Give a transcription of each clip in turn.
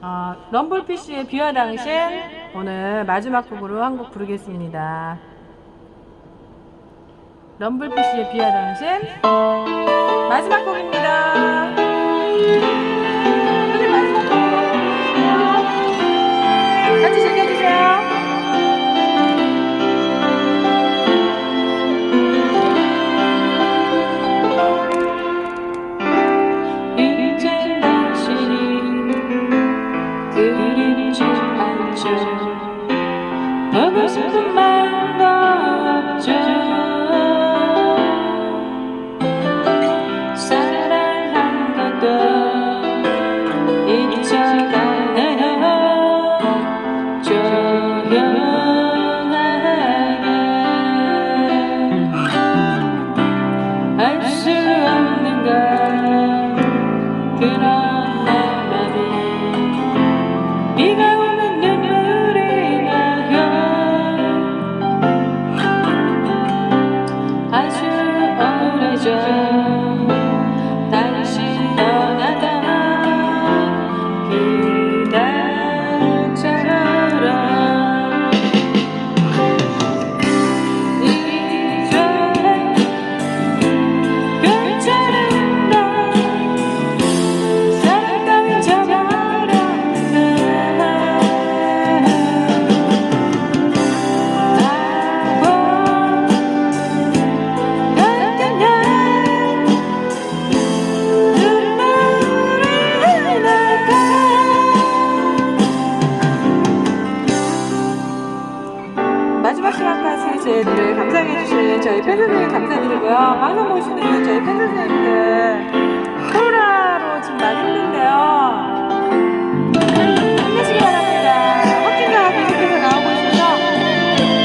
어, 럼블피쉬의 비와 당신 오늘 마지막 곡으로 한 곡 부르겠습니다. 럼블피쉬의 비와 당신 마지막 곡입니다. Baby, and you. the mind of 감사드리고요. 방송 보시는 저희 팬 선생님들 코로나로 지금 많이 힘든데요. 힘내시기 바랍니다. 확진자가 계속해서 나오고 있어서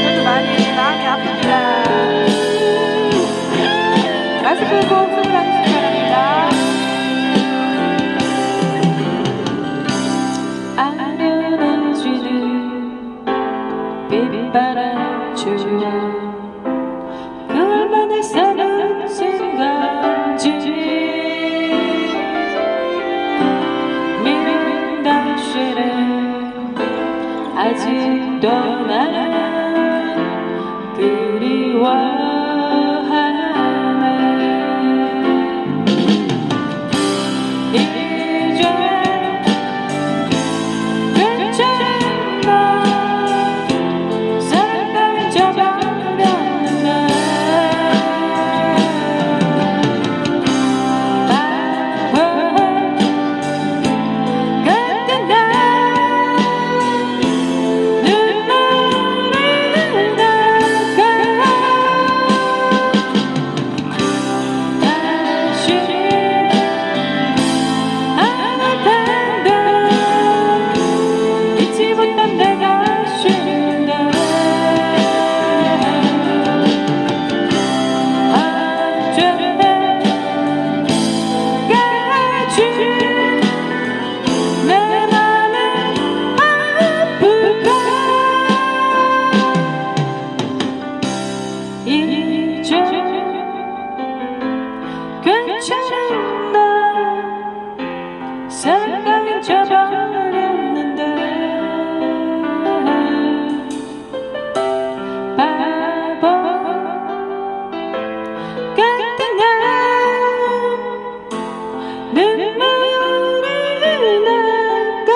저도 많이 마음이 아픕니다. 마스크 꼭 쓰고 다니시기 바랍니다. 아련해지는 빗바람 주여 아직도 나 날 눈물이 날까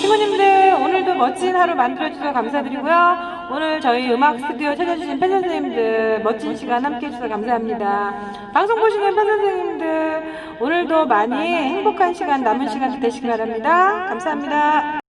친구님들 오늘도 멋진 하루 만들어주셔서 감사드리고요. 오늘 저희 음악 스튜디오 찾아주신 팬 선생님들 멋진 시간 함께 해주셔서 감사합니다. 방송 보시는 팬 선생님들 오늘도 많이 행복한 시간 남은 시간 되시기 바랍니다. 감사합니다.